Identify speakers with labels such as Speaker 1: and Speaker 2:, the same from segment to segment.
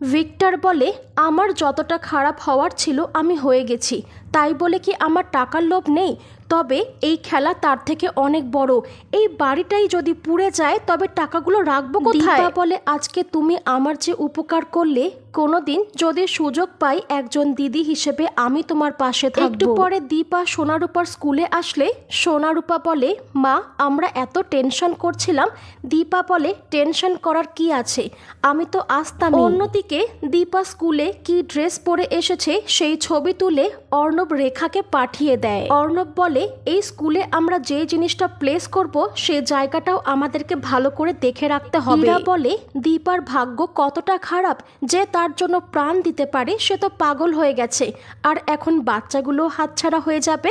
Speaker 1: Victor বলে আমার যতটা খারাপ হওয়ার ছিল আমি হয়ে গেছি। তাই বলে কি আমার টাকার লোভ নেই? তবে এই খেলা তার থেকে অনেক বড়। এই বাড়িটাই যদি পুড়ে যায় তবে টাকাগুলো রাখব কোথায়? দীপা বলে আজকে তুমি আমার যে উপকার করলে কোনোদিন যদি সুযোগ পাই একজন দিদি হিসেবে আমি তোমার পাশে থাকব। একটু পরে দীপা সোনারূপার স্কুলে আসলে সোনারূপা বলে মা আমরা এত টেনশন করছিলাম। দীপা বলে টেনশন করার কি আছে? আমি তো আসতাম অন্যদিকে দীপা স্কুলে কি ড্রেস পরে এসেছে সেই ছবি তুলে অর্ণব রেখাকে পাঠিয়ে দেয়। অর্ণব বলে এই স্কুলে আমরা যে জিনিসটা প্লেস করব সে জায়গাটাও আমাদেরকে ভালো করে দেখে রাখতে হবে। ইরা বলে দীপার ভাগ্য কতটা খারাপ যে তার জন্য প্রাণ দিতে পারে সে তো পাগল হয়ে গেছে। আর এখন বাচ্চাগুলো হাতছাড়া হয়ে যাবে।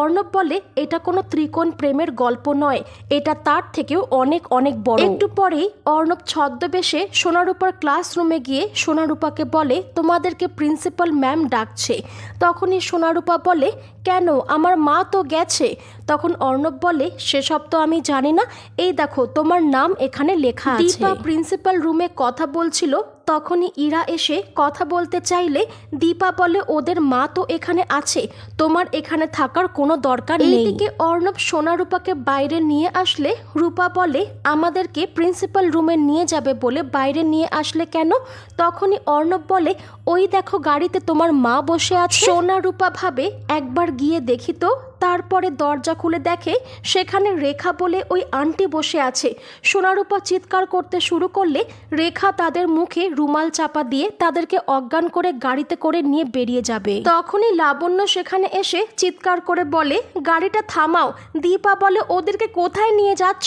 Speaker 1: অর্ণব বলে, এটা কোনো ত্রিকোণ প্রেমের গল্প নয়। এটা তার থেকেও অনেক অনেক বড়। একটু পরেই অর্ণব ছদ্মবেশে সোনারূপার ক্লাসরুমে গিয়ে সোনারূপাকে বলে, তোমাদেরকে প্রিন্সিপাল ম্যাম ডাকছে। তখনই সোনারূপা বলে, কেন? আমার মা তো গেছে। তখন অর্ণব বলে, সেসব তো আমি জানি না। এই দেখো, তোমার নাম এখানে লেখা আছে। প্রিন্সিপাল রুমে কথা বলছিল তখনই ইরা এসে কথা বলতে চাইলে দীপা বলে ওদের মা তো এখানে আছে তোমার এখানে থাকার কোনো দরকার নেই। এইদিকে অর্ণব সোনা রূপাকে বাইরে নিয়ে আসলে রূপা বলে আমাদেরকে প্রিন্সিপাল রুমে নিয়ে যাবে বলে বাইরে নিয়ে আসলে কেন? তখনই অর্ণব বলে ওই দেখো গাড়িতে তোমার মা বসে আছে। সোনা রূপা ভাবে একবার গিয়ে দেখি তো। তারপরে দরজা খুলে দেখে সেখানে রেখা বলে ওই আন্টি বসে আছে। সোনারূপা চিৎকার করতে শুরু করলে রেখা তাদের মুখে রুমাল চাপা দিয়ে তাদেরকে অজ্ঞান করে গাড়িতে করে নিয়ে বেরিয়ে যাবে। তখনই লাবণ্য সেখানে এসে চিৎকার করে বলে, গাড়িটা থামাও। দীপা বলে, ওদেরকে কোথায় নিয়ে যাচ্ছ?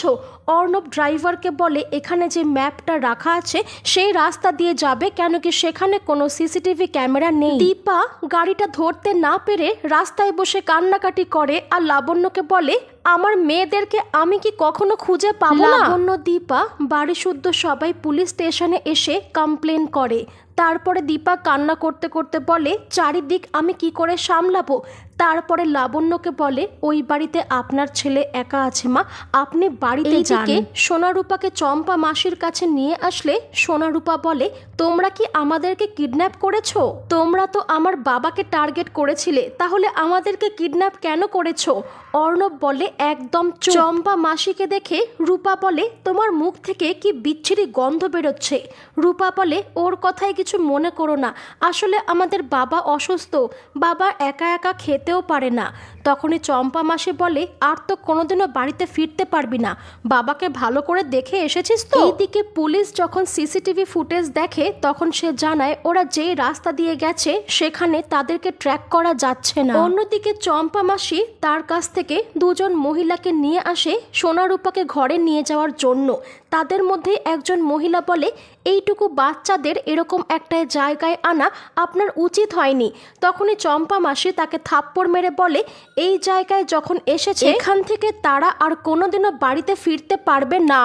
Speaker 1: অর্ণব ড্রাইভারকে বলে, এখানে যে ম্যাপটা রাখা আছে, সেই রাস্তা দিয়ে যাবে, কেন কি সেখানে কোনো সিসিটিভি ক্যামেরা নেই। দীপা গাড়িটা ধরতে না পেরে রাস্তায় বসে কান্নাকাটি করে। আর লাবণ্যকে বলে, আমার মেয়েদেরকে আমি কি কখনো খুঁজে পাবো না? লাবণ্য, দীপা বাড়ি শুদ্ধ সবাই পুলিশ স্টেশনে এসে কমপ্লেন করে। তারপরে দীপা কান্না করতে করতে বলে চারিদিক আমি কি করে সামলাবো? তারপরে লাবণ্যকে বলে ওই বাড়িতে আপনার ছেলে একা আছে মা আপনি বাড়িতে যান। সোনারূপাকে চম্পা মাসির কাছে নিয়ে আসলে সোনারূপা বলে তোমরা কি আমাদেরকে কিডন্যাপ করেছ? তোমরা তো আমার বাবাকে টার্গেট করেছিলে তাহলে আমাদেরকে কিডন্যাপ কেন করেছ? অর্ণব বলে একদম চম্পা মাসিকে দেখে রূপা বলে তোমার মুখ থেকে কি বিচ্ছিরি গন্ধ বেরোচ্ছে? রূপা বলে ওর কথায় কিছু মনে করো না। আসলে আমাদের বাবা অসুস্থ, বাবা একা একা খেতেও পারে না। তখনই চম্পা মাসি বলে, আর তো কোনোদিনও বাড়িতে ফিরতে পারবি না। বাবাকে ভালো করে দেখে এসেছিস তো? এইদিকে পুলিশ যখন সিসিটিভি ফুটেজ দেখে, তখন সে জানায়, ওরা যেই রাস্তা দিয়ে গেছে, সেখানে তাদেরকে ট্র্যাক করা যাচ্ছে না। অন্যদিকে চম্পা মাসি তার কাছ থেকে দুজন মহিলাকে নিয়ে আসে, সোনারূপাকে ঘরে নিয়ে যাওয়ার জন্য। তাদের মধ্যে একজন মহিলা বলে এইটুকু বাচ্চাদের এরকম একটা জায়গায় আনা আপনার উচিত হয়নি। তখনই চম্পা মাসি তাকে থাপ্পড় মেরে বলে এই জায়গায় যখন এসেছে এখান থেকে তারা আর কোনোদিনও বাড়িতে ফিরতে পারবে না।